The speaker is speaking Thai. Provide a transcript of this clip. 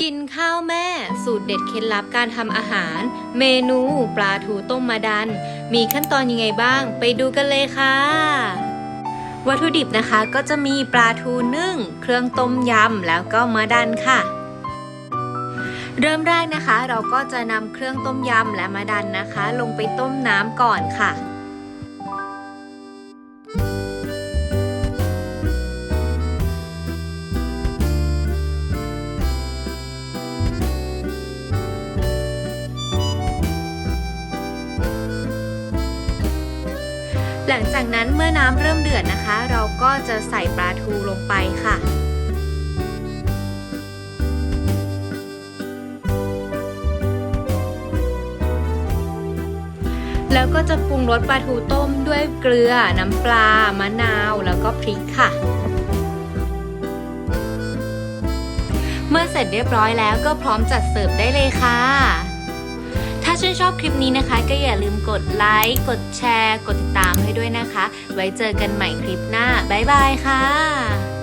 กินข้าวแม่ สูตรเด็ดเคล็ดลับการทำอาหาร เมนูปลาทูต้มมะดัน มีขั้นตอนยังไงบ้าง ไปดูกันเลยค่ะ วัตถุดิบนะคะก็จะมีปลาทูนึ่ง เครื่องต้มยำ แล้วก็มะดันค่ะ เริ่มแรกนะคะ เราก็จะนำเครื่องต้มยำและมะดันนะคะ ลงไปต้มน้ำก่อนค่ะ หลังจากนั้นเมื่อน้ำเริ่มเดือดนะคะ เราก็จะใส่ปลาทูลงไปค่ะแล้วก็จะปรุงรสปลาทูต้มด้วยเกลือ น้ำปลา มะนาว แล้วก็พริกค่ะ เมื่อเสร็จเรียบร้อยแล้วก็พร้อมจัดเสิร์ฟได้เลยค่ะ ชื่นชอบคลิปนี้นะคะ ก็อย่าลืมกดไลค์กดแชร์ กดติดตามให้ด้วยนะคะ ไว้เจอกันใหม่คลิปหน้า บ๊ายบายค่ะ